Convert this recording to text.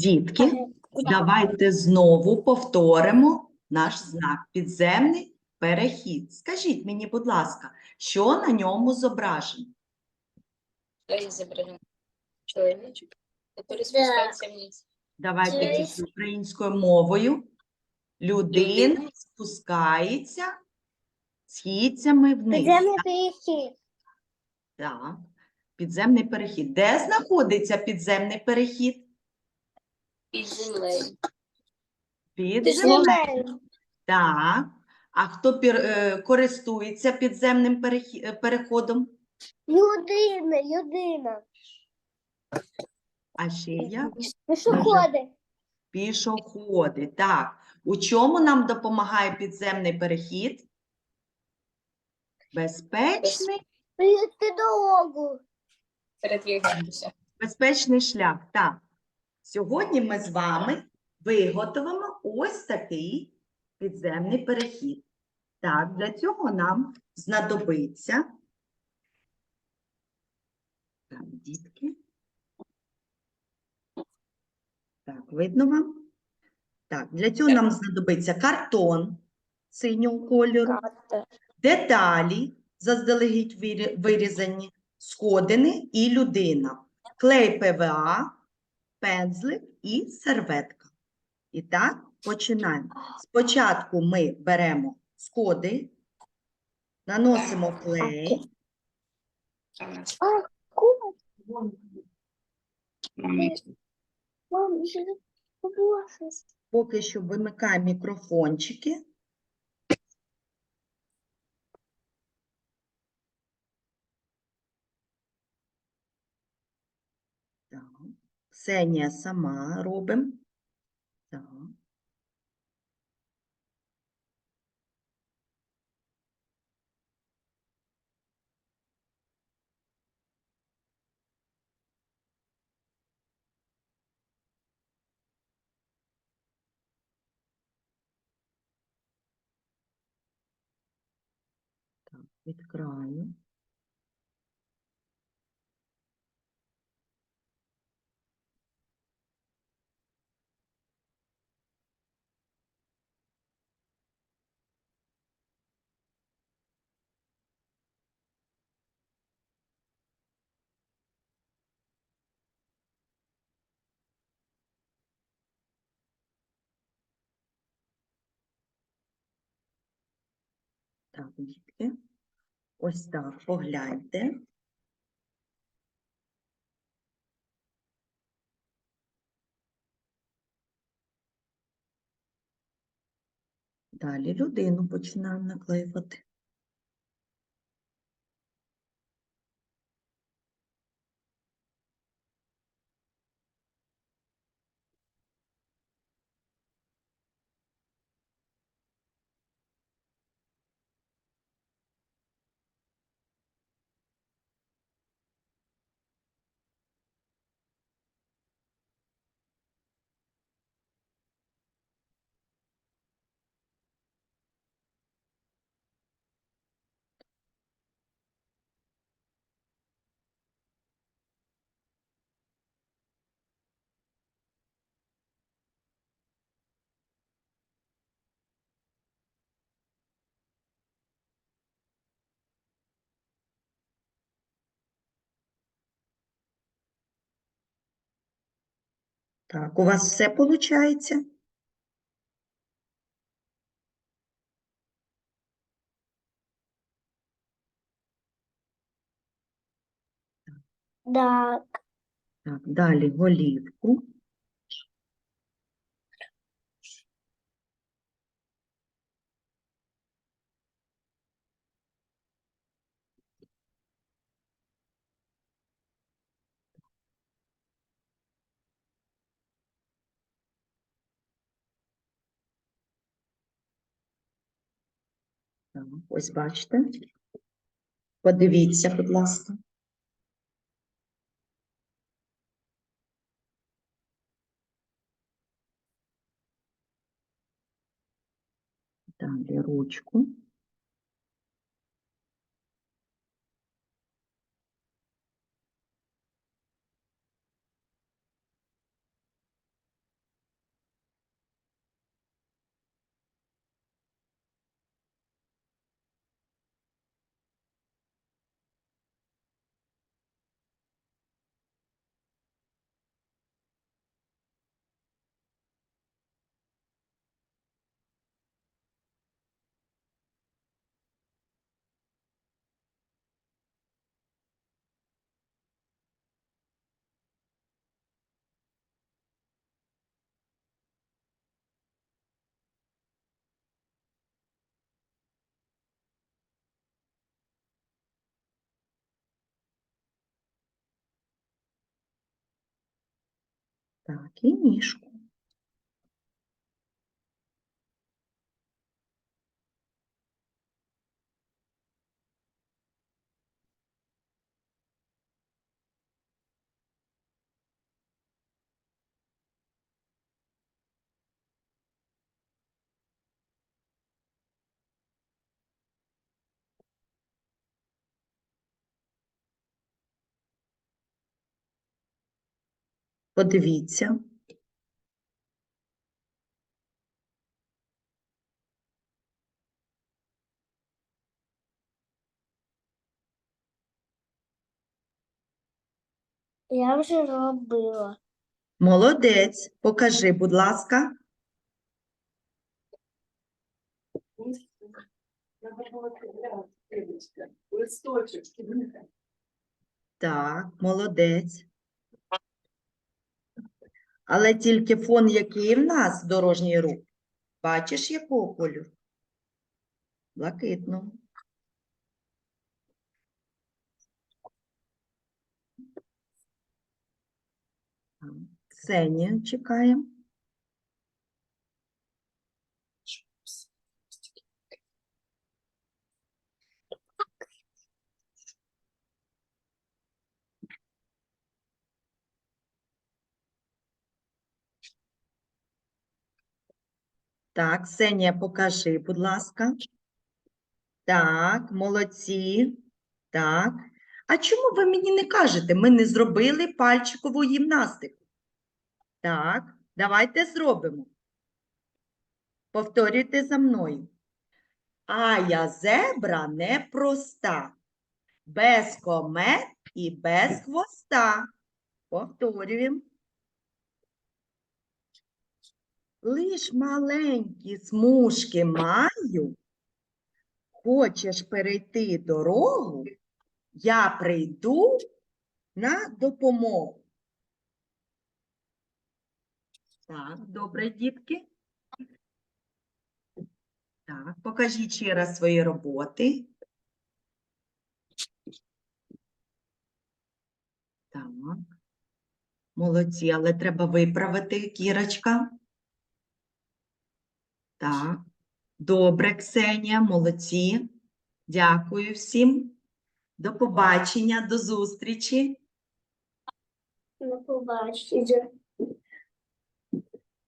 Дітки, давайте знову повторимо наш знак підземний перехід. Скажіть мені, будь ласка, що на ньому зображено? Изображен? Человечек, который спускается вниз. Давайте Через- тільки українською мовою. Людина Людина. спускається східцями вниз. Підземний перехід. Так. Підземний перехід. Де знаходиться підземний перехід? Під землею. Під землею. Так. А хто пір, е, користується підземним перехі- е, переходом? Людина, людина. А ще я Пішоходи. пішоходи. Так. У чому нам допомагає підземний перехід? Безпечний, дорогу. Передвигатися. безпечний шлях. Так. Сьогодні ми з вами виготовимо ось такий підземний перехід. Так, для цього нам знадобиться. Так, дітки. Так, видно вам? Так, для цього нам знадобиться картон синього кольору, деталі, заздалегідь вирізані, сходини і людина, клей ПВА, пензлик і серветка. І так, починаємо. Спочатку ми беремо сходи, наносимо клей, поки що вимикаємо мікрофончики. Так. Ксенія сама робимо. Так. Так. Так, дітки. Ось так, погляньте. Далі людину починаємо наклеювати. Так, у вас все виходить? Так. Так, далі голівку. Так, ось бачите. Подивіться, будь ласка. Далі ручку. Так, і ніжку. Подивіться. Я вже робила. Молодець. Покажи, будь ласка. Так, молодець. Але тільки фон, який в нас дорожній рух. Бачиш, якого кольору? Блакитного. Ксенія чекаємо. Так, Ксенія, покажи, будь ласка. Так, молодці. Так. А чому ви мені не кажете? Ми не зробили пальчикову гімнастику. Так, давайте зробимо. Повторюйте за мною. А я зебра непроста, без комет і без хвоста. Повторюємо. Лиш маленькі смужки маю. Хочеш перейти дорогу, я прийду на допомогу. Так, добре, дітки. Так, покажіть ще раз свої роботи. Так. Молодці, але треба виправити, Кірочка. Так. Добре, Ксенія, молодці. Дякую всім. До побачення, до зустрічі. До побачення.